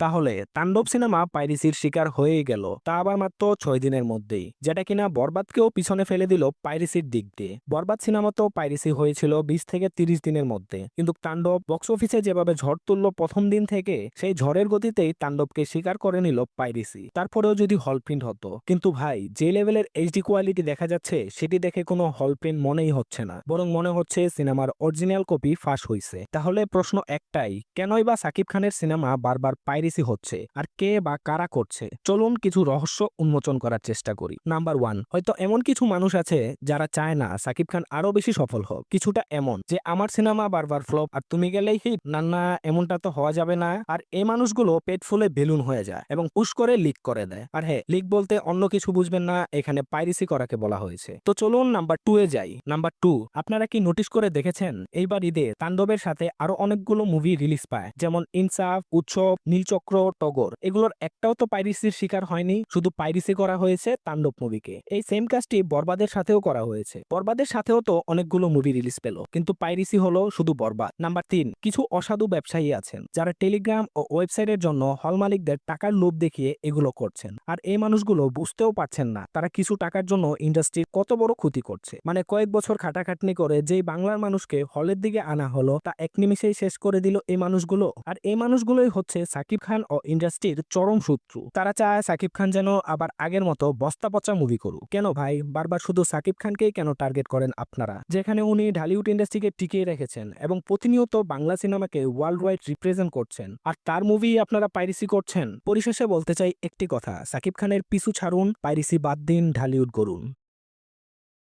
তাহলে তাণ্ডব সিনেমা পাইরিসির শিকার হয়েই গেল, তা আবার মাত্র ছয় দিনের মধ্যেই, যেটা কিনা বরবাদকেও পিছনে ফেলে দিল পাইরিসির দিক দিয়ে। বরবাদ সিনেমা তো পাইরিসি হয়েছিল বিশ থেকে তিরিশ দিনের মধ্যে, কিন্তু তাণ্ডব বক্স অফিসে যেভাবে ঝড় তুললো প্রথম দিন থেকে, সেই ঝড়ের গতিতেই তাণ্ডবকে স্বীকার করে নিল পাইরিসি। তারপরেও যদি হল প্রিন্ট হতো, কিন্তু ভাই, যে লেভেলের এইচডি কোয়ালিটি দেখা যাচ্ছে, সেটি দেখে কোনো হল প্রিন্ট মনেই হচ্ছে না, বরং মনে হচ্ছে সিনেমার অরিজিনাল কপি ফাঁস হয়েছে তাহলে প্রশ্ন একটাই, কেনই বা সাকিব খানের সিনেমা বারবার পাইরেসি হচ্ছে আর কে বা কারা করছে, চলুন কিছু রহস্য উন্মোচন করার চেষ্টা করি। নাম্বার ওয়ান, হয়তো এমন কিছু মানুষ আছে যারা চায় না সাকিব খান আরও বেশি সফল হোক। কিছুটা এমন যে, আমার সিনেমা বারবার ফ্লপ, আর তুমি গেলেই হিট। না না, এমনটা তো হওয়া যাবে না। আর এই মানুষগুলো পেট ফুলে বেলুন হয়ে যায় এবং পুশ করে লিক করে দেয়। আর হ্যাঁ লিক বলতে অন্য কিছু বুঝবেন না, এখানে পাইরেসি করাকে বলা হয়েছে। তো চলুন নাম্বার টু এ যাই। নাম্বার টু, আপনারা কি নোটিশ করে দেখেছেন? এইবার ঈদে তাণ্ডবের সাথে আরও অনেকগুলো মুভি রিলিজ পায়, যেমন ইনসাফ, উৎসব নীলচক্র টগর, এগুলোর একটাও তো পাইরিসির শিকার হয়নি, শুধু পাইরিসি করা হয়েছে তাণ্ডব মুভিকে। এই সেম কাজটি বরবাদের সাথেও করা হয়েছে। বরবাদের সাথেও তো অনেকগুলো মুভি রিলিজ পেল, কিন্তু পাইরিসি হলো শুধু বরবাদ। নাম্বার তিন, কিছু অসাধু ব্যবসায়ী আছেন, যারা টেলিগ্রাম ও ওয়েবসাইটের জন্য হল মালিকদের টাকার লোভ দেখিয়ে এগুলো করছেন। আর এই মানুষগুলো বুঝতেও পারছেন না, তারা কিছু টাকার জন্য ইন্ডাস্ট্রির কত বড় ক্ষতি করছে। মানে কয়েক বছর খাটাখাটনি করে যেই বাংলার মানুষকে হলের দিকে আনা হলো, তা এক নিমিষেই শেষ করে দিল এই মানুষগুলো। আর এই মানুষগুলোই হচ্ছে সাকিব খান ও ইন্ডাস্ট্রির চরম শত্রু। তারা চায় সাকিব খান যেন আবার আগের মতো বস্তা পচা মুভি করুক। কেন ভাই? বারবার শুধু সাকিব খানকেই কেন টার্গেট করেন আপনারা? যেখানে উনি ঢালিউড ইন্ডাস্ট্রিকে টিকিয়ে রেখেছেন এবং প্রতিনিয়ত বাংলা সিনেমাকে ওয়ার্ল্ড ওয়াইড রিপ্রেজেন্ট করছেন। আর তার মুভি আপনারা পাইরিসি করছেন? পরিশেষে বলতে চাই একটি কথা, সাকিব খানের পিছু ছাড়ুন পাইরিসি বাদ দিন ঢালিউড করুন